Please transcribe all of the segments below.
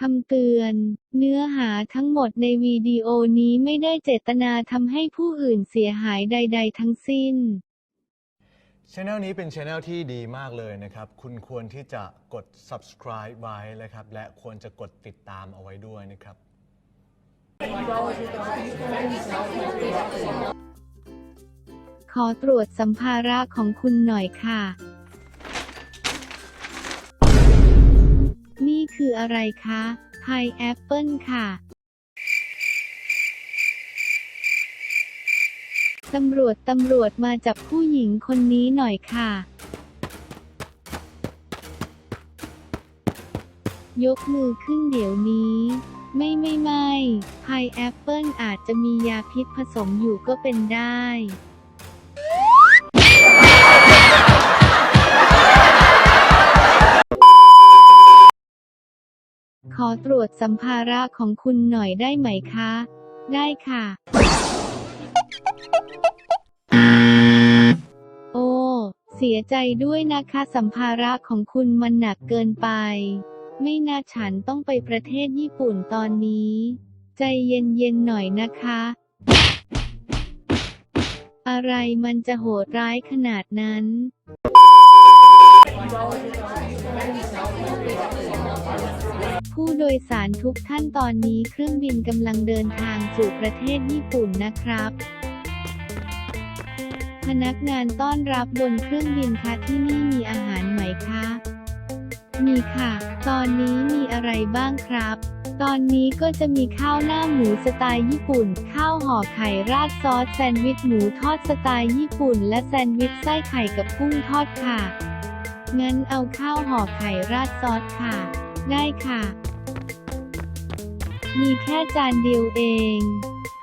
คำเตือน เนื้อหาทั้งหมดในวิดีโอนี้ไม่ได้เจตนาทำให้ผู้อื่นเสียหายใด ๆ ทั้งสิ้นช anel นี้เป็นช anel ที่ดีมากเลยนะครับ คุณควรที่จะกด subscribe ไว้นะครับ และควรจะกดติดตามเอาไว้ด้วยนะครับ ขอตรวจสัมภาระของคุณหน่อยค่ะ นี่คืออะไรคะพายแอปเปิลค่ะตำรวจตำรวจมาจับผู้หญิงคนนี้หน่อยค่ะ ยกมือขึ้นเดี๋ยวนี้ ไม่ไม่ไม่พายแอปเปิลอาจจะมียาพิษผสมอยู่ก็เป็นได้ ขอตรวจสัมภาระของคุณหน่อยได้ไหมคะ ได้ค่ะ โอ้ เสียใจด้วยนะคะสัมภาระของคุณมันหนักเกินไป ไม่น่าฉันต้องไปประเทศญี่ปุ่นตอนนี้ ใจเย็นๆหน่อยนะคะ อะไรมันจะโหดร้ายขนาดนั้น ผู้โดยสารทุกท่านตอนนี้เครื่องบินกำลังเดินทางสู่ประเทศญี่ปุ่นนะครับ พนักงานต้อนรับบนเครื่องบินคะที่นี่มีอาหารไหมคะ มีค่ะ ตอนนี้มีอะไรบ้างครับ ตอนนี้ก็จะมีข้าวหน้าหมูสไตล์ญี่ปุ่น ข้าวห่อไข่ราดซอสแซนด์วิชหมูทอดสไตล์ญี่ปุ่น และแซนด์วิชไส้ไข่กับกุ้งทอดค่ะ งั้นเอาข้าวห่อไข่ราดซอสค่ะได้ค่ะ มีแค่จานเดียวเอง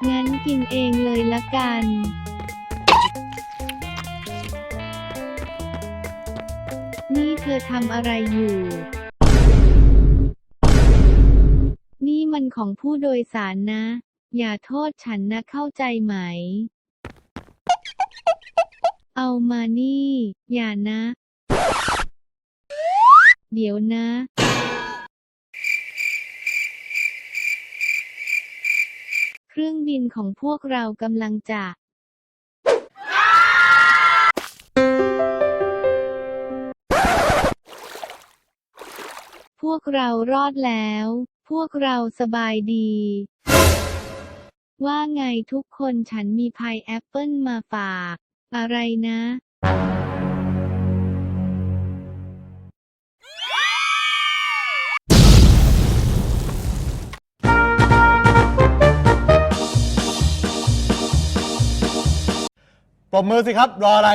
งั้นกินเองเลยละกันนี่เธอทำอะไรอยู่ นี่มันของผู้โดยสารนะ อย่าโทษฉันนะเข้าใจไหม เอามานี่ อย่านะ เดี๋ยวนะ เครื่องบินของพวกเรากำลังจะพวกเรารอดแล้ว พวกเราสบายดี ว่าไงทุกคนฉันมีพายแอปเปิลมาฝาก อะไรนะ บมือสิครับ รออะไร